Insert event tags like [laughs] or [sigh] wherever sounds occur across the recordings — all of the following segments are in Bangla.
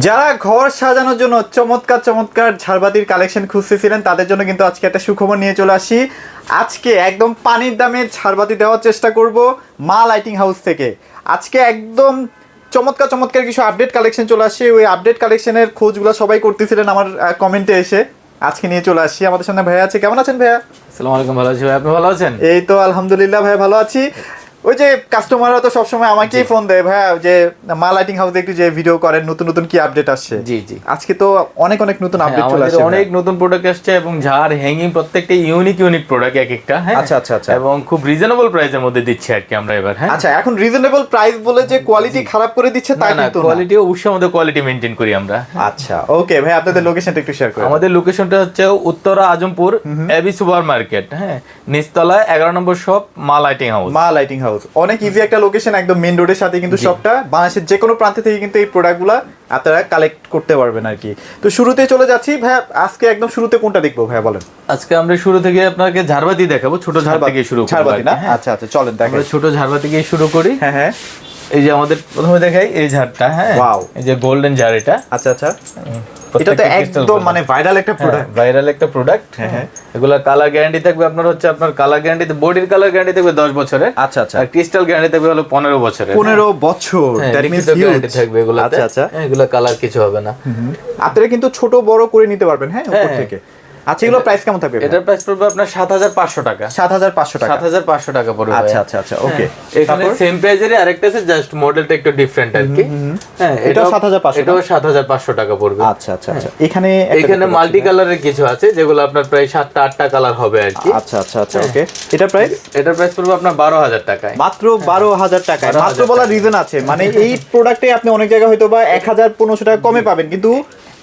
যারা ঘর সাজানোর জন্য চমৎকার চমৎকার ঝাড়বাতির কালেকশন খুঁজতেছিলেন তাদের জন্য কিন্তু আজকে একটা সুখবর নিয়ে চলে আসি। আজকে একদম পানির দামে ঝাড়বাতি দেওয়ার চেষ্টা করব মা লাইটিং হাউস থেকে। আজকে একদম চমৎকার চমৎকার কিছু আপডেট কালেকশন চলে আসছে ওই আপডেট কালেকশনের খোঁজগুলো সবাই করতেছিলেন আমার কমেন্টে এসে। আজকে নিয়ে চলে আসি। আমাদের সামনে ভাইয়া আছে। কেমন আছেন ভাইয়া? আসসালামু আলাইকুম ভালো আছি ভাই। আপনি ভালো আছেন? এই তো আলহামদুলিল্লাহ ভাই ভালো আছি। ওই যে কাস্টমাররা তো সবসময় আমাকেই ফোন দেয় ভাইয়া যে মা লাইটিং হাউসে একটু যে ভিডিও করেন নতুন নতুন কি আপডেট আসছে? জি জি। আজকে তো অনেক অনেক নতুন হ্যাঁ, আপডেট চলে আসছে অনেক নতুন প্রোডাক্ট আসছে এবং ঝাড় হ্যাঙ্গিং প্রত্যেকটা ইউনিক ইউনিক প্রোডাক্ট এক একটা হ্যাঁ? আচ্ছা, আচ্ছা, আচ্ছা। এবং খুব রিজনেবল প্রাইসের মধ্যে দিচ্ছি আর কি আমরা এবার হ্যাঁ? আচ্ছা এখন রিজনেবল প্রাইস বলে যে কোয়ালিটি খারাপ করে দিচ্ছে তা না না কিন্তু না। কোয়ালিটি অবশ্যই আমাদের কোয়ালিটি মেনটেন করি আমরা। আচ্ছা ওকে ভাই আপনাদের লোকেশনটা একটু শেয়ার করুন আমাদের লোকেশনটা হচ্ছে Uttara Azampur AB super market হ্যাঁ? নিচতলায় এগারো নম্বর shop Ma lighting house Ma lighting house অনেক ইজি একটা লোকেশন একদম মেন রোডের সাথে কিন্তু সবটা বাংলাদেশের যে কোনো প্রান্ত থেকে কিন্তু এই প্রোডাক্টগুলো আপনারা কালেক্ট করতে পারবেন আর কি তো শুরুতে চলে যাচ্ছি। ভাই আজকে একদম শুরুতে কোনটা দেখব ভাইয়া বলেন। আজকে আমরা শুরু থেকে আপনাকে ঝাড়বাতি দেখাবো ছোট ঝাড়বাতি শুরু ঝাড়বাতি না? হ্যাঁ। আচ্ছা আচ্ছা চলেন দেখেন ছোট ঝাড়বাতি শুরু করি। হ্যাঁ হ্যাঁ। এই যে আমাদের প্রথমে দেখাই এই ঝাড়টা হ্যাঁ? Wow. এই যে গোল্ডেন ঝাড় এটা। আচ্ছা আচ্ছা। এটা তো একদম মানে ভাইরাল একটা প্রোডাক্ট ভাইরাল একটা প্রোডাক্ট হ্যাঁ, হ্যাঁ। এগুলা কালার গ্যারান্টি থাকবে আপনার হচ্ছে আপনার কালার গ্যারান্টি বডির কালার গ্যারান্টি থাকবে দশ বছরে আচ্ছা আচ্ছা। আর ক্রিস্টাল গ্যারান্টি থাকবে হলো পনেরো বছরের। পনেরো বছর হ্যাঁ, দ্যাট মিনস গ্যারান্টি থাকবে এগুলো আচ্ছা আচ্ছা। এগুলো কালার কিছু হবে না। আপনারা কিন্তু ছোট বড় করে নিতে পারবেন হ্যাঁ উপর হ্যাঁ। থেকে। আচ্ছা এগুলো প্রাইস কেমন থাকবে এটার প্রাইস পড়বে আপনার সাত হাজার পাঁচশো টাকা। সাত হাজার পাঁচশো টাকা? সাত হাজার পাঁচশো টাকা পড়বে আচ্ছা আচ্ছা আচ্ছা ওকে এখানে সেম প্রাইজেরই আরেকটা আছে জাস্ট মডেলটা একটু ডিফারেন্ট আর কি। হ্যাঁ এটাও 7,500 এটাও সাত হাজার পাঁচশো টাকা পড়বে। আচ্ছা আচ্ছা আচ্ছা। এখানে এখানে মাল্টি কালারের কিছু আছে যেগুলো আপনার প্রায় সাতটা আটটা কালার হবে আর কি। আচ্ছা আচ্ছা আচ্ছা ওকে এটা প্রাইস এটার প্রাইস পড়বে আপনার বারো হাজার টাকায়। মাত্র বারো হাজার টাকায়। মাত্র বলার রিজন আছে। মানে এই প্রোডাক্টে আপনি অনেক জায়গায় হয়তো বা এক হাজার পনেরোশো টাকা কমে পাবেন কিন্তু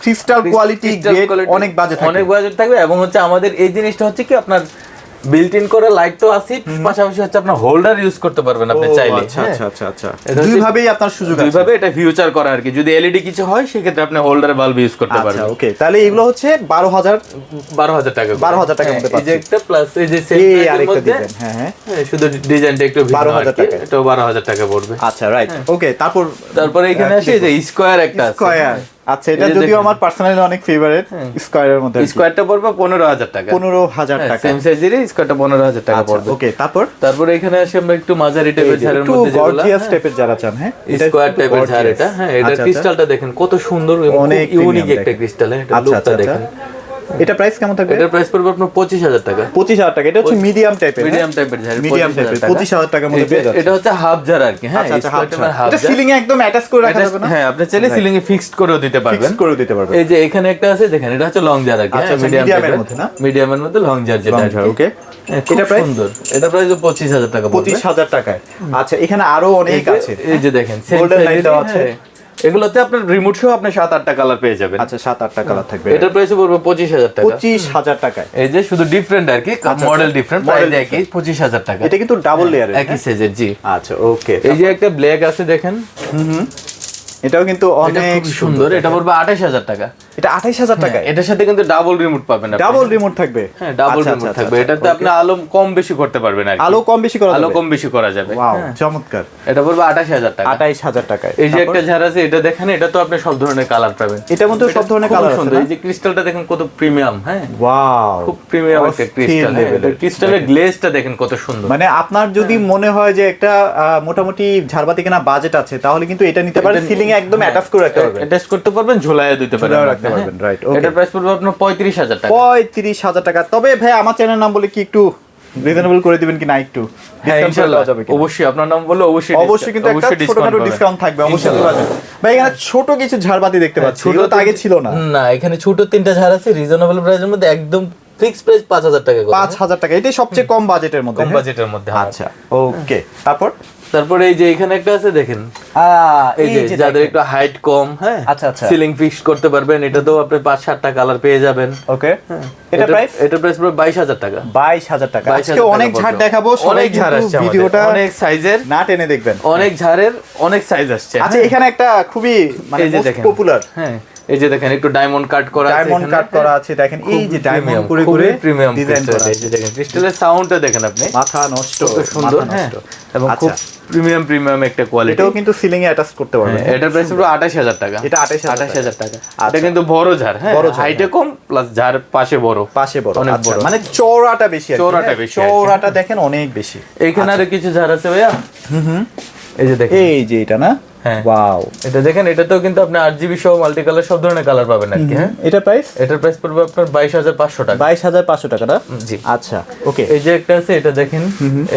ক্রিস্টাল কোয়ালিটি quality অনেক বাজে অনেক বাজেট থাকবে এবং হচ্ছে আমাদের এই জিনিসটা হচ্ছে কি আপনার বিল্ট ইন করে লাইট তো আছে পাশাপাশি হচ্ছে আপনার হোল্ডার ইউজ করতে পারবেন আপনি চাইলে। আচ্ছা হ্যাঁ। আচ্ছা আচ্ছা। আচ্ছা দুই ভাবেই আপনার সুযোগ আছে। দুইভাবে এটা ফিউচার করা আর কি। যদি এলইডি কিছু হয় সেক্ষেত্রে আপনি হোল্ডার বাল্ব ইউজ করতে আচ্ছা পারবেন। ওকে তাহলে এগুলো হচ্ছে বারো হাজার বারো হাজার টাকা করে। 12,000 টাকা হ্যাঁ, মধ্যে এই যে একটা প্লাস এই যে এই এর আরেকটা মধ্যে, হ্যাঁ হ্যাঁ। হ্যাঁ, শুধু ডিজাইনটা একটু ভিন্ন 12,000 টাকা। এটাও বারো হাজার টাকা পড়বে। আচ্ছা রাইট ওকে তারপর তারপরে এখানে আসে এই যে স্কয়ার একটা আছে। স্কয়ার আচ্ছা এটা যদিও আমার পার্সোনালি অনেক ফেভারিট স্কয়ারের মধ্যে স্কয়ারটা পড়বে পনেরো হাজার টাকা। পনেরো হাজার টাকা। সেম সাইজেরই স্কয়ারটা পনেরো হাজার টাকা আচ্ছা পড়বে। ওকে তারপর? তারপর এখানে আসে আমরা একটু মাঝারি টাইপের ঝাড়ের মধ্যে যেগুলো। গর্জিয়াস টাইপের যারা চান হ্যাঁ স্কয়ার টাইপের ঝাড় এটা। হ্যাঁ এটা আচ্ছা, আচ্ছা। ক্রিস্টালটা দেখেন কত সুন্দর অনেক ইউনিক একটা। ক্রিস্টাল এটা আচ্ছা আচ্ছা লুকটা আচ্ছা। দেখেন। এটা প্রাইস কেমন থাকবে? এটার প্রাইস পড়বে আপনার পঁচিশ হাজার টাকা। পঁচিশ হাজার টাকা। এটা হচ্ছে মিডিয়াম টাইপের মিডিয়াম টাইপের ঝাড় মিডিয়াম টাইপের পঁচিশ হাজার টাকার মধ্যে পেয়ে যাচ্ছে এটা হচ্ছে হাফ ঝাড় আর কি হ্যাঁ? আচ্ছা আচ্ছা স্কোয়ার হাফ এটা সিলিং এ একদম অ্যাটাচ করে রাখা যাবে না? হ্যাঁ আপনি চাইলে সিলিং এ ফিক্সড করেও দিতে পারবেন। ফিক্স করে দিতে পারবে এই যে এখানে একটা আছে দেখেন এটা হচ্ছে লং জার আর কি আচ্ছা, আচ্ছা, মিডিয়াম এর মধ্যে না? মিডিয়ামের মধ্যে লং জার যেটা কি। ওকে হ্যাঁ, এটা প্রাইস সুন্দর। এটা প্রাইস পঁচিশ হাজার টাকা পড়বে পঁচিশ হাজার টাকায়। আচ্ছা এখানে আরও অনেক আছে। এই যে দেখেন light এরই, দেওয়া আছে। হ্যাঁ। এগুলোতে আপনার রিমোট সহ আপনি সাত আটটা কালার পেয়ে যাবেন। আচ্ছা সাত আটটা কালার থাকবে। এটার প্রাইস পড়বে পঁচিশ হাজার টাকা। পঁচিশ হাজার টাকায়। এই যে শুধু ডিফারেন্ট আর কি মডেল ডিফারেন্ট প্রাইস একই পঁচিশ হাজার টাকা। এটা কিন্তু ডাবল লেয়ার একই সাইজের জি। আচ্ছা ওকে এই যে একটা ব্ল্যাক আছে দেখেন। হুম এটাও কিন্তু অনেক সুন্দর এটা পড়বে আঠাশ হাজার টাকা। এটা আঠাইশ হাজার টাকায়। এটার সাথে কিন্তু ডাবল রিমোট পাবেন আপনি। ডাবল রিমোট থাকবে। হ্যাঁ ডাবল আচ্ছা, রিমোট আচ্ছা, থাকবে। আচ্ছা, এটাতে আপনি আলো কম বেশি করতে পারবেন আর। আলো কম বেশি করা আলো কম বেশি করা যাবে। ওয়াও হ্যাঁ। চমৎকার। এটা পড়বে আঠাশ হাজার টাকা। আঠাইশ হাজার টাকায়। এই যে একটা ঝাড় আছে এটা দেখেন এটা তো আপনি সব ধরনের কালার পাবেন। এটার মধ্যে সব ধরনের কালার আছে এই যে ক্রিস্টালটা দেখেন কত প্রিমিয়াম হ্যাঁ? ওয়াও খুব প্রিমিয়াম একটা ক্রিস্টাল ক্রিস্টালের গ্লেজটা দেখেন। কত সুন্দর। মানে আপনার যদি মনে হয় যে একটা মোটামুটি ঝাড়বাতি কেনা বাজেট আছে তাহলে কিন্তু এটা নিতে পারেন সিলিং এ একদম অ্যাটাচ করে রাখতে পারবেন। অ্যাটাচ করতে পারবেন ঝোলায় দিতে পারবেন। পারবেন, right, okay. এটার প্রাইস পড়বে আপনার পঁয়ত্রিশ হাজার টাকা। পঁয়ত্রিশ হাজার টাকা। তবে ভাই আমার চ্যানেল নাম বলে কি একটু রিজনেবল করে দিবেন একটু? হ্যাঁ? অবশ্যই আপনার নাম বললে অবশ্যই অবশ্যই কিন্তু একটা ছোটখাটো ডিসকাউন্ট থাকবে অবশ্যই। ভাই এখানে ছোট কিছু ঝাড়বাতি দেখতে পাচ্ছি ছোট এগুলো তো আগে ছিল না। না এখানে ছোট তিনটা ঝাড় আছে রিজনেবল প্রাইসের মধ্যে একদম ফিক্স প্রাইস পাঁচ হাজার টাকা করে। পাঁচ হাজার টাকা এটাই সবচেয়ে কম বাজেটের মধ্যে কম হ্যাঁ? বাজেটের মধ্যে হ্যাঁ। আচ্ছা ওকে তারপর? তারপরে এই যে এখানে একটা আছে দেখেন। এই যে যাদের একটু হাইট কম হ্যাঁ? আচ্ছা, আচ্ছা। সিলিং ফিক্স করতে পারবেন এটা তো আপনি পাঁচ সাতটা কালার পেয়ে যাবেন। ওকে এটা প্রাইস এটা প্রাইস পড়বে বাইশ হাজার টাকা। বাইশ হাজার টাকা। আজকে অনেক। ঝাড় দেখাবো অনেক ঝাড় আসছে। ভিডিওটা অনেক সাইজের না টেনে দেখবেন। অনেক ঝাড়ের অনেক সাইজ আসছে আচ্ছা হ্যাঁ। এখানে একটা খুবই মানে। পপুলার হ্যাঁ। এই যে দেখেন একটু ডায়মন্ড কাট করা আছে ডায়মন্ড কাট করা আছে দেখেন এই যে ডায়মন্ড করে করে প্রিমিয়াম ডিজাইন করা এই যে দেখেন ক্রিস্টালের সাউন্ডটা দেখেন আপনি। মাথা নষ্ট সুন্দর হ্যাঁ। এবং খুব আচ্ছা। প্রিমিয়াম প্রিমিয়াম একটা কোয়ালিটি এটাও কিন্তু সিলিং এ অ্যাটাচ করতে পারবেন। এটার প্রাইস আঠাশ হাজার টাকা। এটা 28,000 আঠাশ হাজার টাকা। আচ্ছা। এটা কিন্তু বড় ঝাড় হ্যাঁ হাইটে কম প্লাস ঝাড় পাশে বড়। পাশে বড় অনেক আচ্ছা, বড়। মানে চওড়াটা বেশি কি, চওড়াটা হ্যাঁ? বেশি চওড়াটা দেখেন অনেক বেশি। এখানে আরও কিছু ঝাড় আছে ভাইয়া? হুম হুম। এই যে দেখেন। এই যে এটা না? হ্যাঁ। ওয়াও এটা দেখেন এটাতেও কিন্তু আপনি আট জিবি সহ মাল্টি কালার সব ধরনের কালার পাবেন আর কি হ্যাঁ? এটা প্রাইস এটার প্রাইস পড়বে আপনার বাইশ হাজার পাঁচশো টাকা। বাইশ হাজার পাঁচশো টাকা না? জি। আচ্ছা ওকে এই যে একটা আছে এটা দেখেন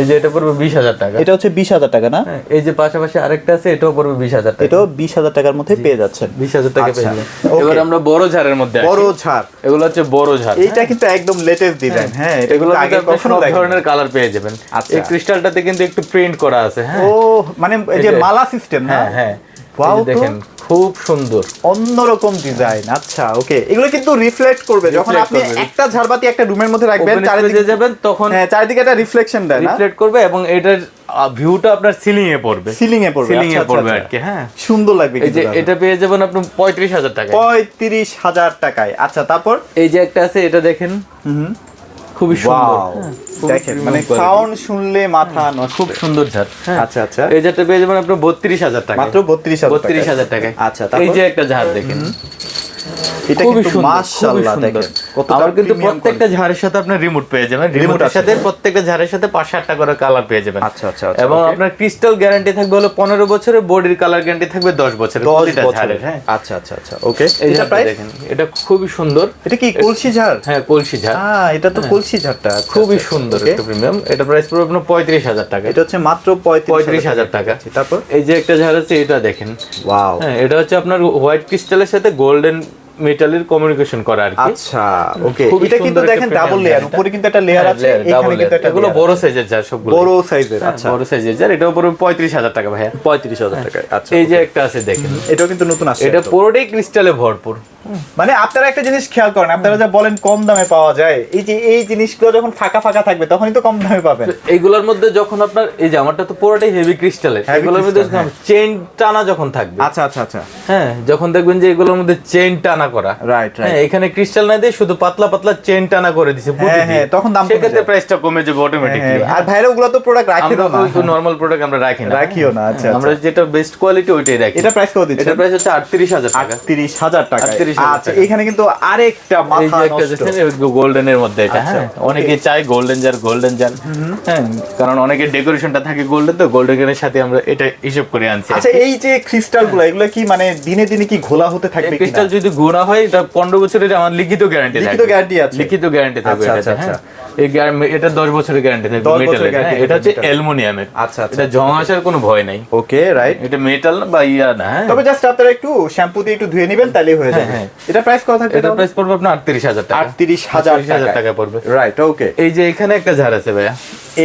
এই যে এটা পড়বে বিশ হাজার টাকা। এটা হচ্ছে বিশ হাজার টাকা না? হ্যাঁ, এই যে পাশাপাশি আরেকটা আছে এটাও পড়বে বিশ হাজার টাকা। এটাও বিশ হাজার টাকার মধ্যে পেয়ে যাচ্ছেন। বিশ হাজার টাকা আচ্ছা, পেয়ে যাবেন। এবার আমরা বড় ঝাড়ের মধ্যে। বড় ঝাড়। এগুলো হচ্ছে বড় ঝাড়। এইটা কিন্তু একদম লেটেস্ট ডিজাইন হ্যাঁ। এগুলো কিন্তু আগে কখনো সব ধরনের কালার পেয়ে যাবেন। আচ্ছা। এই ক্রিস্টালটাতে কিন্তু একটু প্রিন্ট করা আছে হ্যাঁ। ও মানে এই যে মালা সিস্টেম না? হ্যাঁ হ্যাঁ। দেখেন খুব সুন্দর। অন্যরকম ডিজাইন আচ্ছা ওকে এগুলো কিন্তু রিফ্লেক্ট করবে যখন আপনি একটা ঝাড়বাতি একটা রুমের মধ্যে রাখবেন চারিদিকে যাবেন তখন হ্যাঁ চারিদিকে একটা রিফ্লেকশন দেয় রিফ্লেক্ট করবে এবং এটার ভিউটা আপনার সিলিং এ পড়বে। সিলিং এ পড়বে সিলিং এ আচ্ছা, পড়বে আচ্ছা, আর কি হ্যাঁ। সুন্দর লাগবে এই যে এটা পেয়ে যাবেন আপনি পঁয়ত্রিশ হাজার টাকা পঁয়ত্রিশ হাজার টাকায় আচ্ছা তারপর? এই যে একটা আছে এটা দেখেন। খুবই সুন্দর! হ্যাঁ, দেখেন মানে সাউন্ড শুনলে মাথা নষ্ট। খুব সুন্দর ঝাড়। হ্যাঁ আচ্ছা আচ্ছা। এই ঝাড়টা পেয়ে যাবেন আপনার বত্রিশ হাজার টাকা মাত্র বত্রিশ বত্রিশ হাজার টাকা আচ্ছা এই যে একটা ঝাড় দেখেন। এটা কিন্তু মাশাআল্লাহ দেখেন। আমার কিন্তু প্রত্যেকটা ঝাড়ের সাথে আপনার রিমোট পেয়ে যাবেন। রিমোটের সাথে প্রত্যেকটা ঝাড়ের সাথে পাঁচ সাতটা করে কালার পেয়ে যাবেন। আচ্ছা আচ্ছা আচ্ছা এবং আপনার ক্রিস্টাল গ্যারান্টি থাকবে হলো পনেরো বছরের বডির কালার গ্যারান্টি থাকবে দশ বছরের প্রতিটা ঝাড়ের হ্যাঁ। আচ্ছা আচ্ছা আচ্ছা ওকে এটা প্রাইস দেখেন এটা খুবই সুন্দর। এটা কি কলসি ঝাড়? হ্যাঁ কলসি ঝাড়। হ্যাঁ এটা তো কলসি ঝাড়টা। আচ্ছা, খুবই আচ্ছা, সুন্দর একটা প্রিমিয়াম এটা প্রাইস পড়বে আপনার পঁয়ত্রিশ হাজার টাকা। এটা হচ্ছে মাত্র পঁয়ত্রিশ পঁয়ত্রিশ হাজার টাকা। তারপর? এই যে একটা ঝাড় আছে এটা দেখেন। ওয়াও হ্যাঁ এটা হচ্ছে আপনার হোয়াইট ক্রিস্টালের সাথে গোল্ডেন মেটালের কমিউনিকেশন করা আর কি। আচ্ছা ওকে এটা কিন্তু দেখেন ডাবল লেয়ার উপরে কিন্তু একটা লেয়ার হ্যাঁ, আছে এখানে কিন্তু একটা এগুলো বড় সাইজের যার সবগুলো। বড় সাইজের হ্যাঁ, আচ্ছা। বড় সাইজের যার এটা উপরে পঁয়ত্রিশ হাজার টাকা ভাইয়া। পঁয়ত্রিশ হাজার টাকায় আচ্ছা এই যে একটা আছে দেখেন। এটাও কিন্তু নতুন আছে এটা পুরোটাই ক্রিস্টালে ভরপুর। মানে আপনারা একটা জিনিস খেয়াল করেন আপনারা যা বলেন কম দামে পাওয়া যায়। এই যে এই জিনিসগুলো যখন ফাঁকা ফাঁকা থাকবে তখনই তো কম দামে পাবেন। এইগুলোর মধ্যে যখন আপনার এই যে আমারটা তো পুরোটাই হেভি ক্রিস্টালের এগুলোর মধ্যে crystal, চেইন টানা যখন থাকবে আচ্ছা আচ্ছা আচ্ছা। হ্যাঁ যখন দেখবেন যে এগুলোর মধ্যে চেইন টানা করা। রাইট হ্যাঁ রাইট এখানে ক্রিস্টাল না দিয়ে শুধু পাতলা পাতলা চেইন টানা করে দিছে পুঁতি হ্যাঁ, তখন দাম সেক্ষেত্রে প্রাইসটা কমে যাবে অটোমেটিকলি আর ভাইরা ওগুলো তো প্রোডাক্ট রাখি না। আমরা না নর্মাল প্রোডাক্ট আমরা রাখি না। রাখিও না, আচ্ছা, হ্যাঁ, আমরা আচ্ছা। যেটা বেস্ট কোয়ালিটি ওইটাই রাখি। এটা প্রাইস কত দিচ্ছেন? এটা প্রাইস হচ্ছে আটত্রিশ হাজার টাকা। আটত্রিশ হাজার টাকা 38,000 আচ্ছা এখানে কিন্তু আরেকটা মাথা একটা নষ্ট। মধ্যে এটা আচ্ছা, হ্যাঁ? অনেকে চায় গোল্ডেন জার গোল্ডেন জার হ্যাঁ কারণ অনেকের ডেকোরেশনটা থাকে গোল্ডেন তো গোল্ডেনের সাথে আমরা এটা হিসাব করে আনছি আচ্ছা এই যে গুলো এগুলো কি মানে দিনে দিনে কি ঘোলা হতে থাকবে ক্রিস্টাল যদি গুণা হয় এটা পনেরো বছরের আমার লিখিত গ্যারান্টি লিখিত guarantee আছে? লিখিত গ্যারান্টি থাকবে আচ্ছা, আচ্ছা, হ্যাঁ? এটা দশ বছরের গ্যারান্টি থাকবে 10 মেটালের এটা হচ্ছে অ্যালুমিনিয়ামের আচ্ছা, আচ্ছা। এটা জং আসার কোনো ভয় নাই। ওকে রাইট এটা মেটাল বা ইয়া না হ্যাঁ? তবে জাস্ট আপনারা একটু শ্যাম্পু দিয়ে একটু ধুয়ে নেবেন তাহলেই হয়ে যাবে। হ্যাঁ। এটা প্রাইস কত থাকবে এটা প্রাইস পড়বে আপনার আটত্রিশ হাজার টাকা। আটত্রিশ হাজার 38,000 টাকা পড়বে। রাইট ওকে এই যে এখানে একটা ঝাড় আছে ভাইয়া।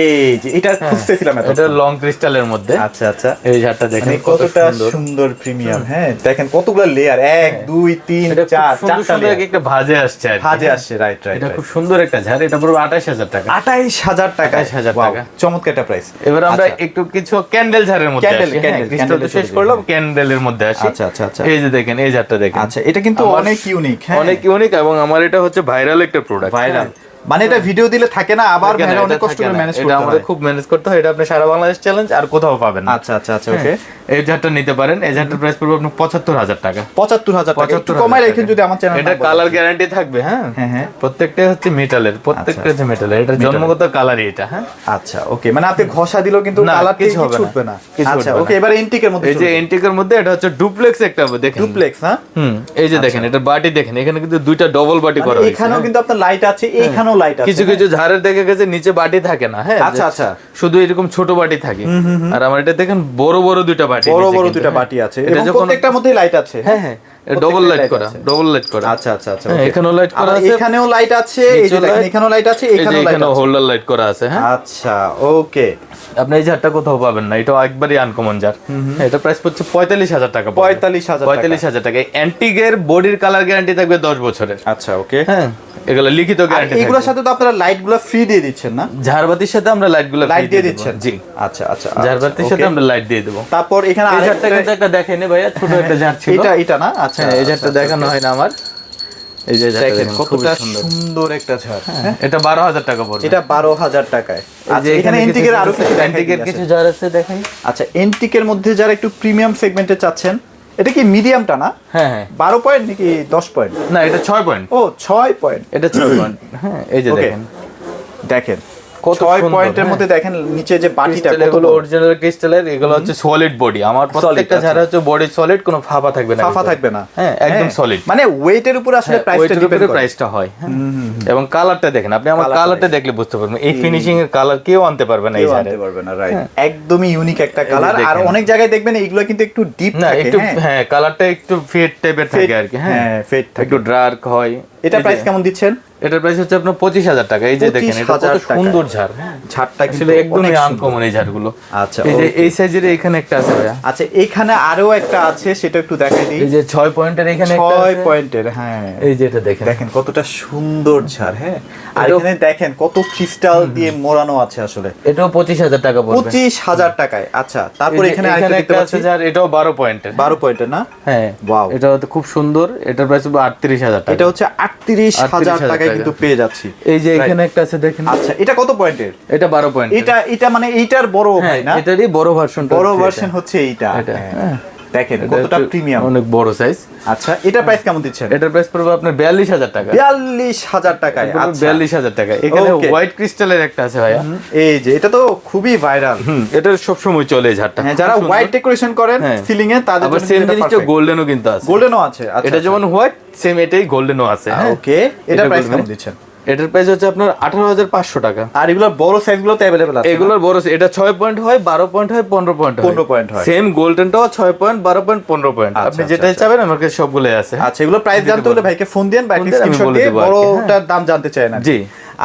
এই যে এটা খুঁজতেছিলাম এটা লং ক্রিস্টালের মধ্যে। আচ্ছা আচ্ছা। এই ঝাড়টা দেখেন মানে কতটা সুন্দর। প্রিমিয়াম হ্যাঁ দেখেন কতগুলো লেয়ার এক দুই তিন চার সুন্দর সুন্দর একটা ভাজে আসছে আর ভাজে হ্যাঁ। আসছে রাইট রাইট এটা খুব সুন্দর একটা ঝাড় এটা পড়বে আঠাশ হাজার টাকা। আঠাইশ হাজার টাকা। 28,000 টাকা। চমৎকার একটা প্রাইস এবার আমরা একটু কিছু ক্যান্ডেল ঝাড়ের মধ্যে ক্রিস্টাল তো শেষ করলাম ক্যান্ডেলের মধ্যে আসি। আচ্ছা, আচ্ছা, আচ্ছা। এই যে দেখেন এই ঝাড়টা দেখেন। আচ্ছা এটা কিন্তু অনেক ইউনিক হ্যাঁ। অনেক ইউনিক এবং আমার এটা হচ্ছে ভাইরাল একটা প্রোডাক্ট ভাইরাল মানে এটা ভিডিও দিলে থাকে না আবার ভাইরাল অনেক কষ্ট করে ম্যানেজ এটা করতে আমাদের হয় খুব ম্যানেজ করতে হয় এটা আপনি সারা বাংলাদেশ চ্যালেঞ্জ আর কোথাও পাবেন না। আচ্ছা আচ্ছা আচ্ছা ওকে এই ঝাড়টা নিতে পারেন এই ঝাড়টার প্রাইস পড়বে আপনার পঁচাত্তর হাজার টাকা। পঁচাত্তর হাজার টাকা একটু কমায় রেখেন যদি আমার চ্যানেল এটা কালার গ্যারান্টি থাকবে হ্যাঁ। হ্যাঁ, হ্যাঁ। প্রত্যেকটা হচ্ছে মেটালের প্রত্যেকটা হচ্ছে মেটালের এটা জন্মগত কালারই এটা হ্যাঁ। আচ্ছা ওকে মানে আপনি ঘষা দিলেও কিন্তু কালার কিছু হবে না। উঠবে না। আচ্ছা ওকে। এবারে ইন্টিকের মধ্যে এই যে এন্টিকের মধ্যে এটা হচ্ছে ডুপ্লেক্স একটা দেখেন। ডুপ্লেক্স হ্যাঁ? হুম এই যে দেখেন এটা বাটি দেখেন এখানে কিন্তু দুইটা ডবল বাটি করা মানে হয়েছে। এখানেও হ্যাঁ। কিন্তু আপনার লাইট আছে এইখানেও লাইট আছে কিছু কিছু ঝাড়ের দেখে গেছে নিচে বাটি থাকে না হ্যাঁ। আচ্ছা, আচ্ছা। শুধু এরকম ছোট বাটি থাকে। আর আমার এটা দেখেন বড় বড় দুইটা বাটি বড় বড় দুইটা হ্যাঁ। বাটি আছে এবং যখন প্রত্যেকটার মধ্যেই লাইট আছে হ্যাঁ হ্যাঁ। ডবল লাইট করা ডবল লাইট করা। আচ্ছা আচ্ছা আচ্ছা হ্যাঁ, এখানেও লাইট করা আছে। এখানেও লাইট আছে এই যে এখানেও লাইট আছে এখানেও লাইট আছে। হোল্ডার লাইট করা আছে হ্যাঁ? আচ্ছা ওকে আপনি এই ঝাড়টা কোথাও পাবেন না এটা একবারই আনকমন ঝাড় এটা প্রাইস পড়ছে পঁয়তাল্লিশ হাজার টাকা। পঁয়তাল্লিশ হাজার পঁয়তাল্লিশ হাজার টাকা। অ্যান্টিগের বডির কালার গ্যারান্টি থাকবে দশ বছরের। আচ্ছা ওকে হ্যাঁ এগুলো লিখিত গ্যারান্টি এগুলোর সাথে তো আপনারা লাইটগুলো ফ্রি দিয়ে দিচ্ছেন না? ঝাড়বাতির সাথে আমরা লাইটগুলো লাইট দিয়ে দিচ্ছেন? জি। আচ্ছা আচ্ছা ঝাড়বাতির আচ্ছা, সাথে আমরা লাইট দিয়ে দেবো। তারপর এখানে আরেকটা একটা দেখেনি ভাইয়া ছোট একটা ঝাড় ছিল। এটা এটা না? আচ্ছা হ্যাঁ এই ঝাড়টা দেখানো হয় না আমার। এই যে দেখেন দেখেন, কতটা সুন্দর। একটা ঝাড়। হ্যাঁ? এটা বারো হাজার টাকা পড়বে। এটা বারো হাজার টাকায়। আচ্ছা এখানে এন্টিকের আরও কিছু দিই কিছু ঝাড় আছে দেখাই আচ্ছা এন্টিকের মধ্যে যারা একটু প্রিমিয়াম সেগমেন্টে চাচ্ছেন এটা কি মিডিয়ামটা না? হ্যাঁ হ্যাঁ। বারো পয়েন্ট নাকি দশ পয়েন্ট না এটা ছয় পয়েন্ট ও ছয় পয়েন্ট এটা ছয় পয়েন্ট হ্যাঁ এই যে দেখেন। দেখেন ছয় পয়েন্টের হ্যাঁ। মধ্যে দেখেন নিচে যে বাটিটা অরিজিনাল ক্রিস্টালের এগুলো হচ্ছে সলিড বডি আমার প্রত্যেকটা। হচ্ছে বডি সলিড কোনো ফাঁপা থাকবে না ফাফা থাকবে না। হ্যাঁ একদম সলিড মানে ওয়েটের উপর আসলে প্রাইসটা ডিপেন্ড করে। প্রাইসটা হয় হ্যাঁ। এবং কালারটা দেখেন আপনি আমার কালারটা দেখলে বুঝতে পারবেন। এই ফিনিশিং এর কালার কেউ আনতে পারবে না এই ঝাড়ে। আনতে পারবে না রাইট একদমই ইউনিক একটা কালার আর অনেক জায়গায় দেখবেন এগুলো কিন্তু একটু ডিপ না থাকে একটু হ্যাঁ। হ্যাঁ কালারটা একটু ফেড টাইপের থাকে আর কি হ্যাঁ। হ্যাঁ ফেড থাকে। একটু ডার্ক হয়। এটা প্রাইস কেমন দিচ্ছেন? এটার প্রাইস হচ্ছে আপনার পঁচিশ হাজার টাকা। এই যে দেখেন এটা কত 25,000 সুন্দর ঝাড়। হ্যাঁ ছাড়টা আসলে একদমই আনকমন এই ঝাড়গুলো। আচ্ছা, এই যে এই সাইজের এখানে একটা আছে ভাইয়া। আচ্ছা এখানে আরও একটা আছে সেটা একটু দেখাই দিই। এই যে ছয় পয়েন্টের এখানে একটা ছয়। পয়েন্টের হ্যাঁ। এই যে এটা দেখেন। দেখেন কতটা সুন্দর ঝাড় হ্যাঁ। আর এখানে দেখেন কত ক্রিস্টাল দিয়ে মোড়ানো আছে আসলে। এটাও পঁচিশ হাজার টাকা পড়বে। পঁচিশ হাজার টাকায়। আচ্ছা তারপর এখানে আরেকটা দেখতে একটা পাচ্ছি। আছে যার এটাও বারো পয়েন্টের বারো পয়েন্টের না? হ্যাঁ Wow. এটা খুব সুন্দর। এটার প্রাইস হবে আটত্রিশ হাজার টাকা। এটা হচ্ছে আটত্রিশ হাজার 38,000 টাকা। কিন্তু পেয়ে যাচ্ছি। এই যে এখানে একটা আছে দেখেন। আচ্ছা এটা কত পয়েন্টের? এটা বারো পয়েন্ট এটা এটা মানে এইটার বড় হ্যাঁ ভাই না? এটারই বড় ভার্সন বড় ভার্সন হচ্ছে এইটা এটা, হ্যাঁ। হ্যাঁ। দেখেন কতটা প্রিমিয়াম অনেক বড় সাইজ আচ্ছা এটা প্রাইস কেমন দিচ্ছেন? এটার প্রাইস পড়বে আপনার বিয়াল্লিশ হাজার টাকা। বিয়াল্লিশ হাজার টাকায় আচ্ছা। বিয়াল্লিশ হাজার টাকা। এখানে হোয়াইট ক্রিস্টালের একটা আছে ভাইয়া। এই যে এটা তো খুবই ভাইরাল হুম এটা সবসময় চলে ঝাড়টা। হ্যাঁ যারা হোয়াইট ডেকোরেশন করেন হ্যাঁ। সিলিং এ তাদের আবার সেম জিনিসটা গোল্ডেনও কিন্তু আছে। গোল্ডেনও আছে আচ্ছা এটা যেমন হোয়াইট সেম এটাই গোল্ডেনও আছে হ্যাঁ। ওকে এটা এটা প্রাইস কেমন দিচ্ছেন? এটার প্রাইস হচ্ছে আপনার আঠারো হাজার পাঁচশো টাকা। আর এগুলোর বড় সাইজগুলো তো অ্যাভেলেবল আছে এগুলোর বড় এটা ছয় পয়েন্ট হয় বারো পয়েন্ট হয় পনেরো পয়েন্ট 15 পয়েন্ট হয়। সেম গোল্ডেনটাও ছয় পয়েন্ট বারো পয়েন্ট পনেরো পয়েন্ট আচ্ছা, আপনি আচ্ছা, যেটাই আচ্ছা। চাবেন আমার কাছে সবগুলোই আছে। আচ্ছা এগুলো প্রাইস জানতে হলে ভাইকে ফোন দেন বা স্ক্রিনশট দিয়ে বড়টার দাম জানতে চাই না জি।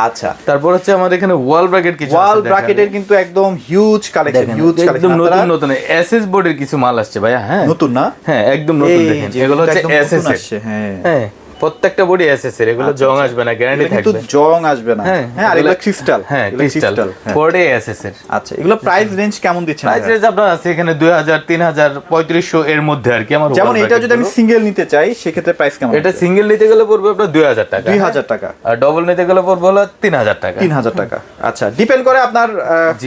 আচ্ছা। তারপর হচ্ছে আমাদের এখানে ওয়াল ব্র্যাকেট কিছু ওয়াল ব্র্যাকেটের কিন্তু একদম হিউজ কালেকশন হিউজ একদম কালেকশন নতুন নতুন। এসএস বোর্ডের কিছু মাল আসছে ভাইয়া হ্যাঁ। নতুন না? হ্যাঁ একদম নতুন দেখেন। এগুলো হচ্ছে একদম এসএস আসছে, হ্যাঁ। হ্যাঁ। প্রত্যেকটা বডি এসএস এর এগুলো জং আসবে না গ্যারান্টি এগুলো কিন্তু জং আসবে না। হ্যাঁ আর এগুলো ক্রিস্টাল হ্যাঁ ক্রিস্টাল বডি এসএস এর। আচ্ছা এগুলো প্রাইস রেঞ্জ কেমন দিচ্ছেন প্রাইস রেঞ্জ আপনার আছে এখানে দুই হাজার তিন হাজার পঁয়ত্রিশশো এর মধ্যে আর কি আমার যেমন এটা যদি আমি সিঙ্গেল নিতে চাই সেক্ষেত্রে প্রাইস কেমন এটা সিঙ্গেল নিতে গেলে পড়বে আপনার দুই হাজার টাকা। দুই হাজার টাকা। আর ডবল নিতে গেলে পড়বে হলো তিন হাজার টাকা। তিন হাজার টাকা। আচ্ছা ডিপেন্ড করে আপনার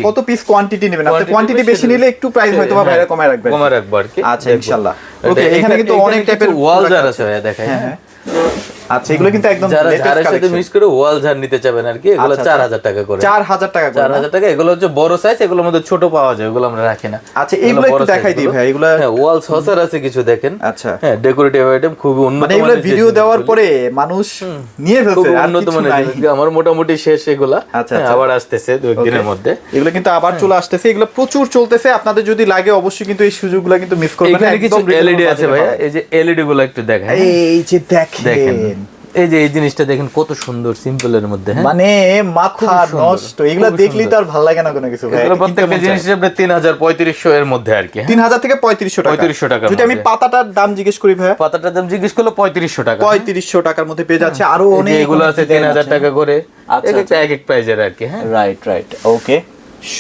কত পিস কোয়ান্টিটি নেবেন। আপনি কোয়ান্টিটি বেশি নিলে একটু প্রাইস হয়তো বা হ্যাঁ, বাইরে কমায় রাখবেন। কমে রাখব আর কি। আচ্ছা। ইনশাআল্লাহ ওকে এখানে কিন্তু অনেক টাইপের ওয়াল জার আছে। দেখাই। হ্যাঁ। Yeah. [laughs] আচ্ছা এগুলো কিন্তু একদম যারা ঝাড়ের সাথে। মিক্স করে ওয়াল ঝাড় নিতে চাবেন আর কি এগুলো আচ্ছা, চার আচ্ছা। হাজার টাকা করে। চার হাজার টাকা চার হাজার টাকা এগুলো হচ্ছে বড় সাইজ এগুলোর মধ্যে ছোট পাওয়া যায় ওগুলো আমরা রাখি না। আচ্ছা, এইগুলো একটু দেখাই দিই ভাই, এগুলো- হ্যাঁ ওয়াল সসার আছে কিছু দেখেন। আচ্ছা। হ্যাঁ ডেকোরেটিভ আইটেম খুবই উন্নত মানে এগুলো ভিডিও দেওয়ার পরে মানুষ নিয়ে ফেলছে আর উন্নত জিনিস। আমার মোটামুটি শেষ এগুলা। আচ্ছা, হ্যাঁ। আবার আসতেছে দু একদিনের Okay. মধ্যে। এগুলো কিন্তু আবার চলে আসতেছে এগুলো প্রচুর চলতেছে আপনাদের যদি লাগে অবশ্যই কিন্তু এই সুযোগগুলো কিন্তু মিস করবেন না কিছু এলইডি আছে ভাইয়া এই যে এলইডি গুলো একটু দেখেন এই যে দেখেন। এই যে এই জিনিসটা দেখেন কত সুন্দর সিম্পলের মধ্যে হ্যাঁ? মানে মাথা নষ্ট এগুলো দেখলেই তো আর ভালো লাগে না কোনো কিছু এগুলো প্রত্যেকটা জিনিস আপনার তিন হাজার পঁয়ত্রিশশো এর মধ্যে আর কি হ্যাঁ? তিন হাজার থেকে পঁয়ত্রিশশো টাকা। 3500 টাকার যদি আমি পাতাটার দাম জিজ্ঞেস করি ভাইয়া। পাতাটার দাম জিজ্ঞেস করল পঁয়ত্রিশশো টাকা পঁয়ত্রিশশো টাকার মধ্যে পেয়ে যাচ্ছে আরও অনেক এগুলো আছে তিন হাজার টাকা করে। আচ্ছা, এক এক এক প্রাইজের আর কি হ্যাঁ? রাইট রাইট ওকে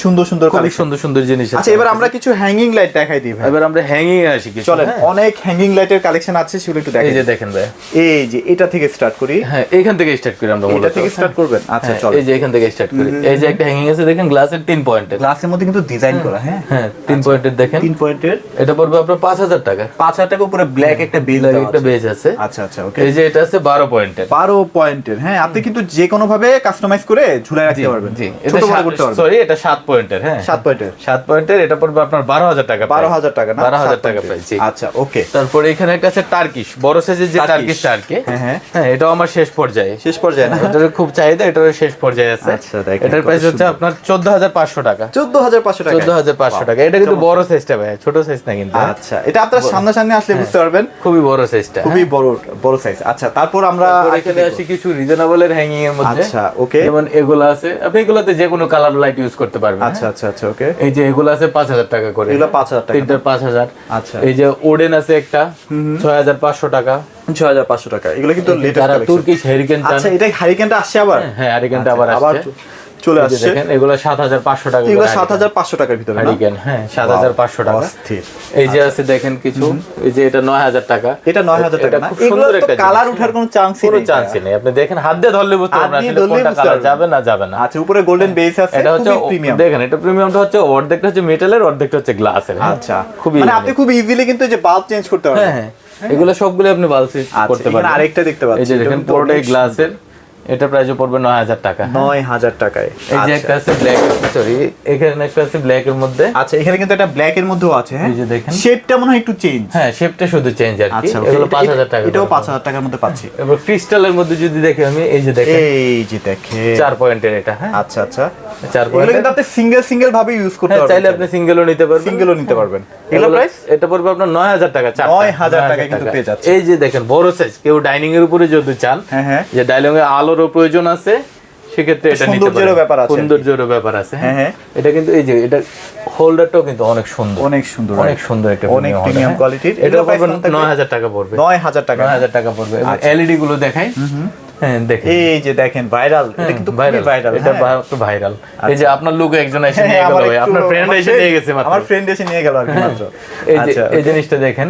সুন্দর সুন্দর খুবই সুন্দর সুন্দর জিনিস আছে। আচ্ছা এবার আমরা কিছু হ্যাঙ্গিং লাইট দেখাই দিই ভাই। এবার আমরা হ্যাঙ্গিং আসি কিছু চলেন হ্যাঁ? অনেক হ্যাঙ্গিং লাইটের কালেকশন আছে সেগুলো একটু এই যে দেখেন ভাই। এই যে এটা থেকে স্টার্ট করি। হ্যাঁ এইখান থেকে স্টার্ট করি আমরা এটা থেকে স্টার্ট করবেন? আচ্ছা হ্যাঁ, চলো এই যে এখান থেকে স্টার্ট করি। এই যে একটা হ্যাঙ্গিং আছে দেখেন গ্লাসের তিন পয়েন্টের গ্লাসের মধ্যে কিন্তু ডিজাইন করা হ্যাঁ। হ্যাঁ তিন পয়েন্টের দেখেন। তিন পয়েন্টের এটা পড়বে আপনার পাঁচ হাজার টাকা। পাঁচ হাজার টাকা উপরে ব্ল্যাক একটা বিল একটা বেজ আছে। আচ্ছা আচ্ছা ওকে এই যে এটা আছে বারো পয়েন্টের বারো পয়েন্টের হ্যাঁ আপনি কিন্তু যে কোনো ভাবে কাস্টমাইজ করে ঝুলাই রাখতে পারবেন। জি পারবেন। সরি এটা সাত পয়েন্টের হ্যাঁ? সাত পয়েন্টের। সাত পয়েন্টের এটা পড়বে আপনার বারো হাজার টাকা বারো হাজার টাকা বারো হাজার টাকা। প্রাইস আচ্ছা ওকে তারপরে এখানে একটা আছে টার্কিশ বড় সাইজের যে টার্কিশ। হ্যাঁ, হ্যাঁ। হ্যাঁ এটাও আমার শেষ পর্যায়ে। শেষ পর্যায়ে না? এটার খুব চাহিদা এটার শেষ পর্যায়ে আছে। আচ্ছা, এটার প্রাইস হচ্ছে আপনার চোদ্দ হাজার পাঁচশো টাকা। চোদ্দ হাজার পাঁচশো টাকা। চোদ্দ হাজার পাঁচশো টাকা। এটা কিন্তু বড় সাইজটা ভাই ছোট সাইজ না কিন্তু। হ্যাঁ? আচ্ছা এটা আপনার সামনাসামনি আসলে বুঝতে পারবেন। খুবই বড় সাইজটা খুবই বড় বড় সাইজ আচ্ছা তারপর আমরা এখানে আসি কিছু রিজনেবলের হ্যাঙ্গিং এর মধ্যে। আচ্ছা ওকে যেমন এগুলো আছে। আপনি এগুলোতে যে কোনো কালার লাইট ইউজ করতে পারবেন হ্যাঁ? আচ্ছা আচ্ছা আচ্ছা ওকে এই যে এগুলো আছে পাঁচ হাজার টাকা করে। এগুলো পাঁচ হাজার টাকা। তিনটার পাঁচ হাজার। আচ্ছা। এই যে ওডেন আছে একটা ছয় হাজার পাঁচশো টাকা। ছয় হাজার পাঁচশো টাকা। এগুলো কিন্তু লেটেস্ট যারা তুর্কিশ হ্যারিকেন আচ্ছা এটা হ্যারিকেনটা আসছে আবার? হ্যাঁ হ্যারিকেনটা আবার আবার আসছে। চলে আসছে। দেখেন এগুলো সাত হাজার পাঁচশো টাকা এগুলো সাত হাজার পাঁচশো টাকার ভিতরে হ্যাঁ সাত হাজার পাঁচশো টাকা। অস্থির। এই যে আছে দেখেন কিছু এই যে এটা নয় হাজার টাকা। এটা নয় হাজার টাকা না? এগুলো তো কালার উঠার কোনো চান্সই কোনো নেই। চান্সই নেই। আপনি দেখেন হাত দিয়ে ধরলে বুঝতে পারবেন আসলে কোনটা কালার যাবে না যাবে না। আচ্ছা উপরে গোল্ডেন বেস আছে এটা হচ্ছে প্রিমিয়াম দেখেন এটা প্রিমিয়ামটা হচ্ছে অর্ধেকটা হচ্ছে মেটালের অর্ধেকটা হচ্ছে গ্লাসের আচ্ছা। খুবই মানে আপনি খুব ইজিলি কিন্তু এই যে বাল্ব চেঞ্জ করতে পারবেন। হ্যাঁ। হ্যাঁ এগুলো সবগুলো আপনি বাল্ব চেঞ্জ করতে পারবেন। আরেকটা দেখতে পাচ্ছি, এই যে দেখেন পুরোটাই গ্লাসের এটা প্রাইস পড়বে নয় হাজার টাকা। নয় হাজার টাকায়। এই যে আচ্ছা। একটা আছে ব্ল্যাক সরি এখানে একটা আছে ব্ল্যাক এর মধ্যে। আচ্ছা এখানে কিন্তু একটা ব্ল্যাক এর মধ্যেও আছে হ্যাঁ? এই যে দেখেন। শেপটা মনে হয় একটু চেঞ্জ হ্যাঁ শেপটা শুধু চেঞ্জ আর কি। আচ্ছা এগুলো এটা- পাঁচ হাজার টাকা এটাও পাঁচ হাজার টাকার মধ্যে পাচ্ছি। এবার ক্রিস্টালের মধ্যে যদি দেখি আমি এই যে দেখেন। এই যে দেখে চার পয়েন্টের এটা হ্যাঁ? আচ্ছা আচ্ছা। এগুলো কিন্তু আপনি সিঙ্গেল সিঙ্গেল ভাবে ইউজ করতে হ্যাঁ পারবেন চাইলে আপনি সিঙ্গেলও নিতে পারবেন। সিঙ্গেলও নিতে পারবেন। এগুলো এগুলো প্রাইস এটা পড়বে আপনার নয় হাজার টাকা চারটা। 9,000 টাকায় 9,000 কিন্তু পেয়ে যাচ্ছে। এই যে দেখেন বড় সাইজ কেউ ডাইনিং এর উপরে যদি চান হ্যাঁ হ্যাঁ। যে ডাইনিং এ আলোরও প্রয়োজন আছে সেক্ষেত্রে এটা নিতে সৌন্দর্যেরও ব্যাপার আছে ব্যাপার আছে হ্যাঁ, হ্যাঁ। এটা কিন্তু এই যে এটা হোল্ডারটাও কিন্তু অনেক সুন্দর। অনেক সুন্দর অনেক সুন্দর একটা অনেক প্রিমিয়াম কোয়ালিটির হ্যাঁ। এটা পড়বে নয় হাজার টাকা পড়বে। নয় হাজার টাকা নয় হাজার টাকা পড়বে। এলইডি গুলো দেখাই। হ্যাঁ দেখেন এই যে দেখেন ভাইরাল এটা কিন্তু ভাইরাল ভাইরাল এটা ভাইরাল এই যে আপনার লোক একজন এসে নিয়ে গেল আমার ভাই একটু- আপনার ফ্রেন্ড এসে নিয়ে গেছে মাত্র। আমার ফ্রেন্ড এসে নিয়ে গেল আর মাত্র। [laughs] এই যে আচ্ছা এই জিনিসটা দেখেন।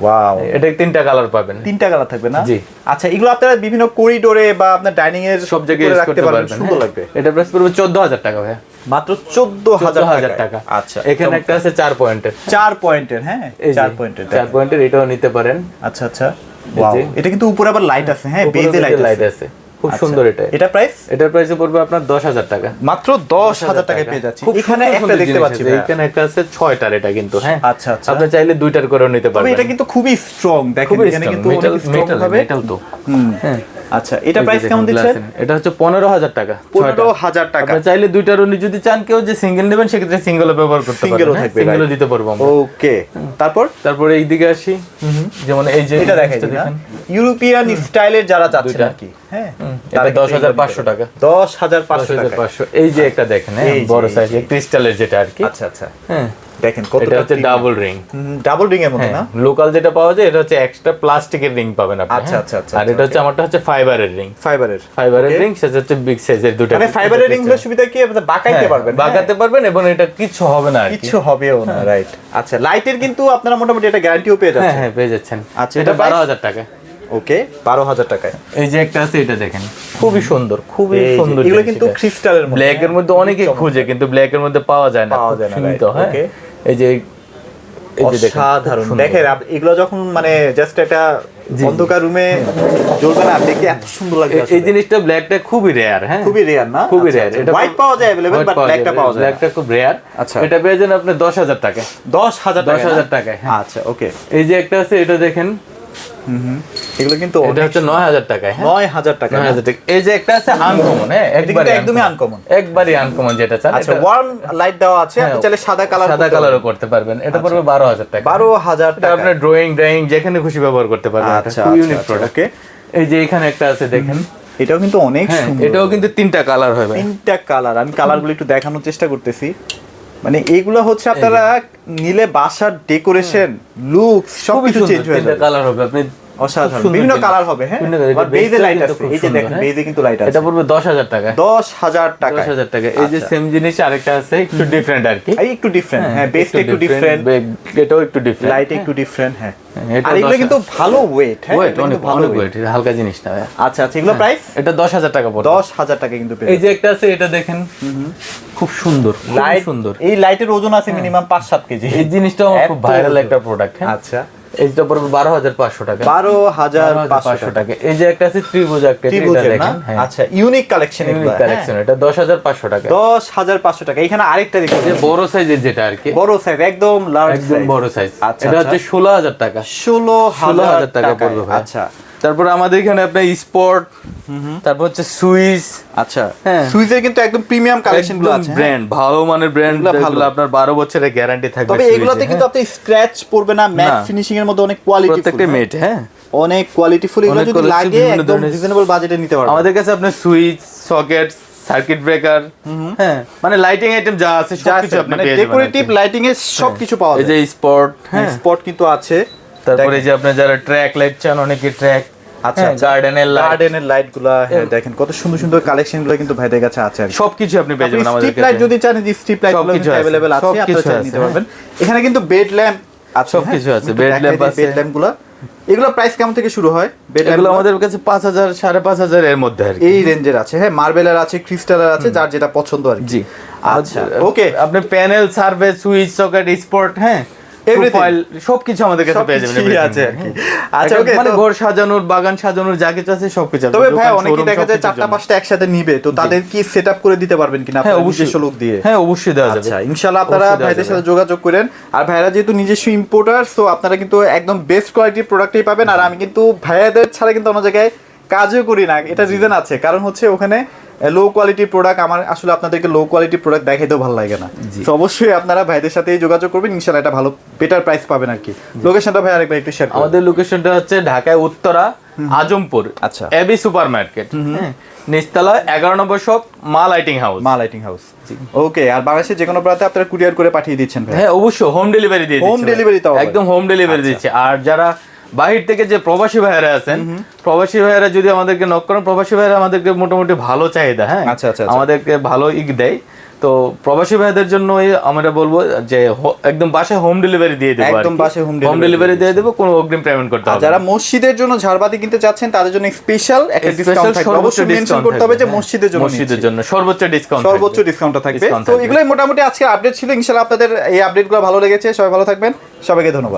ওয়াও এটা তিনটা কালার পাবেন। তিনটা কালার থাকবে না? জি। আচ্ছা এগুলো আপনারা বিভিন্ন করিডোরে বা আপনার ডাইনিং এর সব জায়গায় রাখতে পারবেন। পারবেন। সুন্দর হ্যাঁ। লাগবে এটা প্রাইস পড়বে চোদ্দ হাজার টাকা ভাই মাত্র চোদ্দ চোদ্দ হাজার হাজার টাকা। টাকা আচ্ছা এখানে একটা আছে চার পয়েন্টের। চার পয়েন্টের হ্যাঁ চার পয়েন্টের চার পয়েন্টের এটাও নিতে পারেন। আচ্ছা আচ্ছা। এটা কিন্তু উপরে আবার লাইট আছে হ্যাঁ? বেজে লাইট লাইট আছে। খুব সুন্দর এটা। এটা প্রাইস এটার প্রাইস পড়বে আপনার দশ হাজার টাকা। মাত্র দশ হাজার টাকায় পেয়ে যাচ্ছি। এখানে একটা দেখতে পাচ্ছি এখানে একটা আছে ছয়টার এটা কিন্তু হ্যাঁ? আচ্ছা, আচ্ছা। আপনি চাইলে দুইটার করে নিতে পারবেন এটা কিন্তু খুবই স্ট্রং দেখেন এখানে কিন্তু মেটাল metal তো। হুম। হ্যাঁ। আচ্ছা এটা প্রাইস কেমন দিচ্ছেন এটা হচ্ছে পনেরো হাজার টাকা পনেরো হাজার টাকা। চাইলে দুইটারও নি- যদি চান কেউ যে সিঙ্গেল নেবেন সেক্ষেত্রে সিঙ্গেলও ব্যবহার করতে থাকবে, সিঙ্গেলও দিতে পারব আমরা। ওকে তারপর? তারপরে এই দিকে আসি যেমন এই যে এটা দেখাই জিনিসটা ইউরোপিয়ান স্টাইলের যারা চাচ্ছেন। আর কি হ্যাঁ দশ হাজার পাঁচশো টাকা। দশ হাজার পাঁচশো এই যে একটা দেখেন হ্যাঁ বড় সাইজ। ক্রিস্টালের যেটা আর কি। আচ্ছা আচ্ছা। হ্যাঁ। দেখেন কত এটা হচ্ছে ডাবল রিং ডাবল রিং এর মতো হ্যাঁ না? লোকাল যেটা পাওয়া যায় এটা হচ্ছে এক্সট্রা প্লাস্টিকের রিং পাবেন আপনি আচ্ছা, হ্যাঁ? আচ্ছা, আচ্ছা, আর আচ্ছা, এটা হচ্ছে আমারটা হচ্ছে ফাইবারের রিং ফাইবারের ফাইবারের রিং সেটা হচ্ছে বিগ সাইজের দুটো মানে ফাইবারের রিং সুবিধা কি? আপনি বাঁকাইতে পারবেন হ্যাঁ? বাগাতে পারবেন এবং এটা কিচ্ছু হবে না আর কি। কিচ্ছু হবেও না রাইট আচ্ছা লাইটের কিন্তু আপনারা মোটামুটি এটা গ্যারান্টিও পেয়ে যাচ্ছেন। হ্যাঁ পেয়ে যাচ্ছেন। আচ্ছা, এটা এটা বারো price? হাজার টাকা। ওকে বারো হাজার টাকায়। এই যে একটা আছে এটা দেখেন। খুবই সুন্দর খুবই সুন্দর এগুলো কিন্তু ক্রিস্টালের মধ্যে ব্ল্যাক এর মধ্যে অনেকে খুঁজে কিন্তু ব্ল্যাক এর মধ্যে পাওয়া যায় না পাওয়া যায় না, okay. এই যে অসাধারণ। দেখেন এগুলো যখন মানে জাস্ট একটা অন্ধকার রুমে জ্বলবে না এত সুন্দর লাগে এই- জিনিসটা ব্ল্যাকটা খুবই রেয়ার হ্যাঁ? খুবই রেয়ার না? খুবই আচ্ছা, রেয়ার এটা হোয়াইট পাওয়া যায় अवेलेबल বাট ব্ল্যাকটা পাওয়া যায়। ব্ল্যাকটা খুব রেয়ার আচ্ছা। এটা পেয়ে যান আপনি দশ হাজার টাকা। দশ হাজার দশ টাকা হাজার না? হ্যাঁ। আচ্ছা ওকে এই যে একটা আছে এটা দেখেন এগুলো কিন্তু এটা হচ্ছে নয় হাজার টাকায় হ্যাঁ? নয় হাজার টাকা। নয় হাজার টাকা। এই যে একটা আছে আনকমন হ্যাঁ? একবারে একদমই uncommon। একবারই আনকমন যেটা চান আচ্ছা ওয়ার্ম লাইট দেওয়া আছে আপনি হ্যাঁ, চাইলে সাদা কালার সাদা কালারও করতে পারবেন। এটা পড়বে বারো হাজার টাকা। বারো হাজার টাকা। আপনার ড্রয়িং ড্রয়িং যেখানে খুশি ব্যবহার করতে পারবেন। আচ্ছা আচ্ছা, ইউনিক আচ্ছা, প্রোডাক্ট এই যে এখানে একটা আছে দেখেন। এটাও কিন্তু অনেক হ্যাঁ সুন্দর। এটাও কিন্তু তিনটা কালার হবে। তিনটা কালার আমি কালারগুলো একটু দেখানোর চেষ্টা করতেছি। মানে এইগুলো হচ্ছে আপনারা নিলে বাসার ডেকোরেশন লুকস সবকিছু চেঞ্জ হয়ে যাবে। কালার হবে। আপনি অসাধারণ। বিভিন্ন কালার হবে হ্যাঁ? বিভিন্ন colour, আবার এটা বেজে লাইট আছে খুব এই যে সুন্দর, দেখেন হ্যাঁ। বেজে কিন্তু লাইট আছে। এটা পড়বে দশ হাজার টাকা দশ হাজার টাকা দশ হাজার টাকা এই যে সেম জিনিস আরেকটা আছে একটু ডিফারেন্ট আর কি। এই একটু ডিফারেন্ট হ্যাঁ বেসটা একটু ডিফারেন্ট এটাও একটু ডিফারেন্ট লাইট একটু ডিফারেন্ট হ্যাঁ। আর এগুলো কিন্তু ভালো ওয়েট হ্যাঁ ওয়েট অনেক ভালো ওয়েট ওয়েট হালকা জিনিস না আচ্ছা আচ্ছা এগুলো প্রাইস এটা দশ হাজার টাকা পড়বে। দশ হাজার টাকা কিন্তু এই যে একটা আছে এটা দেখেন। খুব সুন্দর লাইট সুন্দর। এই লাইটের ওজন আছে মিনিমাম পাঁচ সাত কেজি। এই জিনিসটাও খুব ভাইরাল একটা প্রোডাক্ট হ্যাঁ। আচ্ছা। এইটা পড়বে বারো হাজার পাঁচশো টাকা। বারো হাজার পাঁচশো টাকা। এই যে একটা আছে ত্রিভুজ একটা হ্যাঁ। আচ্ছা ইউনিক কালেকশন ইউনিক কালেকশন এটা দশ হাজার পাঁচশো টাকা। দশ হাজার পাঁচশো টাকা। এখানে আরেকটা দেখুন। যে বড় সাইজের যেটা আর কি। বড় সাইজ একদম লার্জ একদম বড় সাইজ আচ্ছা, এটা হচ্ছে ষোলো হাজার টাকা। ষোলো ষোলো হাজার টাকা পড়বে আচ্ছা। তারপর আমাদের এখানে আপনার স্পট তারপর হচ্ছে সুইস আচ্ছা হ্যাঁ। সুইজের কিন্তু একদম প্রিমিয়াম কালেকশনগুলো আছে হ্যাঁ। ব্র্যান্ড ভালো মানের ব্র্যান্ড ভালো। আপনার বারো বছরের গ্যারান্টি থাকবে তবে এগুলোতে কিন্তু হ্যাঁ। আপনি স্ক্র্যাচ পড়বে না ম্যাট ফিনিশিং এর মধ্যে অনেক কোয়ালিটি প্রত্যেকটা মেট হ্যাঁ। অনেক কোয়ালিটিফুল এগুলো যদি লাগে একদম রিজনেবল বাজেটে নিতে পারবেন। আমাদের কাছে আপনার সুইচ সকেট সার্কিট ব্রেকার হ্যাঁ। মানে লাইটিং আইটেম যা আছে সবকিছু আপনি মানে পেয়ে যাবেন ডেকোরেটিভ লাইটিং এর সবকিছু পাওয়া যায় এই যে স্পট হ্যাঁ স্পট কিন্তু আছে। তারপরে এই যে আপনার যারা ট্র্যাক লাইট চান অনেকে ট্র্যাক আচ্ছা গার্ডেনের লাইট গার্ডেনের লাইট গুলা হ্যাঁ, দেখেন কত সুন্দর সুন্দর কালেকশন গুলো কিন্তু ভাইদের কাছে আছে আর কি। সবকিছু আপনি পেয়ে যাবেন আমাদের স্ট্রিপ লাইট কাছে যদি চান যে স্ট্রিপ লাইট গুলো সবকিছু আছে, अवेलेबल আছে সবকিছু আপনারা চাইলে আছে, নিতে পারবেন এখানে কিন্তু বেড ল্যাম্প আছে সবকিছু আছে, bed lamp আছে। বেড ল্যাম্প গুলা এগুলো প্রাইস কেমন থেকে শুরু হয় বেড এগুলো ল্যাম্প আমাদের কাছে পাঁচ হাজার সাড়ে পাঁচ হাজার এর মধ্যে আর কি এই রেঞ্জের আছে হ্যাঁ মার্বেলের আছে ক্রিস্টালের আছে যার যেটা পছন্দ আর কি জি আচ্ছা ওকে আপনি panel survey switch socket spot হ্যাঁ Everything. প্রোফাইল সবকিছু আমাদের কাছে পেয়ে যাবেন আছে আর কি। হ্যাঁ। আচ্ছা, মানে ঘর সাজানোর বাগান সাজানোর যা কিছু আছে সবকিছু। তবে ভাই অনেকেই দেখা যায় চারটা পাঁচটা একসাথে নিবে। তো তাদের কি সেট করে দিতে পারবেন কিনা? হ্যাঁ অবশ্যই। লোক দিয়ে। হ্যাঁ অবশ্যই দেওয়া যাবে। আচ্ছা ইনশাআল্লাহ আপনারা ভাইদের সাথে যোগাযোগ করেন। আর ভাইরা যেহেতু নিজস্ব ইম্পোর্টার সো আপনারা কিন্তু একদম বেস্ট কোয়ালিটির প্রোডাক্টই পাবেন। আর আমি কিন্তু ভাইয়াদের ছাড়া কিন্তু অন্য জায়গায় কাজও করি না। এটা রিজন আছে। কারণ হচ্ছে ওখানে লো কোয়ালিটির প্রোডাক্ট আমার আসলে আপনাদেরকে লো কোয়ালিটির প্রোডাক্ট দেখাইতেও ভালো লাগে না। তো অবশ্যই আপনারা ভাইদের সাথেই যোগাযোগ করবেন ইনশাআল্লাহ এটা ভালো বেটার প্রাইস পাবেন আর কি। লোকেশনটা ভাই আরেকবার একটু শেয়ার আমাদের লোকেশনটা হচ্ছে ঢাকায় উত্তরা আজমপুর আচ্ছা। এবি সুপার মার্কেট হ্যাঁ। নিচতলা এগারো নম্বর shop Ma lighting house Ma lighting house okay আর বাংলাদেশের যে কোনো প্রান্তে আপনারা কুরিয়ার করে পাঠিয়ে দিচ্ছেন ভাই। হ্যাঁ অবশ্যই হোম ডেলিভারি দিয়ে ভাই। delivery তাও একদম হোম ডেলিভারি দিচ্ছে। আর যারা বাহির থেকে যে প্রবাসী ভাইয়েরা আছেন প্রবাসী ভাইয়েরা যদি আমাদেরকে নক করেন প্রবাসী ভাইয়েরা আমাদেরকে মোটামুটি ভালো চাহিদা হ্যাঁ? আচ্ছা, আচ্ছা, আচ্ছা। আমাদেরকে ভালো ইক দেয়। তো প্রবাসী ভাইদের জন্য আমরা বলব যে একদম বাসায় হোম ডেলিভারি দিয়ে দেবো একদম বাসায় home হোম ডেলিভারি দিয়ে দেবো কোনো অগ্রিম পেমেন্ট করতে হবে যারা মসজিদের জন্য ঝাড়বাতি কিনতে চাচ্ছেন তাদের জন্য স্পেশাল একটা ডিসকাউন্ট থাকবে। অবশ্যই মেনশন করতে হবে যে মসজিদের জন্য হ্যাঁ। মসজিদের জন্য সর্বোচ্চ ডিসকাউন্ট সর্বোচ্চ ডিসকাউন্টটা থাকবে। তো। এগুলোই মোটামুটি আজকে আপডেট ছিল। ইনশাআল্লাহ আপনাদের এই আপডেটগুলো ভালো লেগেছে। সবাই ভালো থাকবেন। সবাইকে ধন্যবাদ।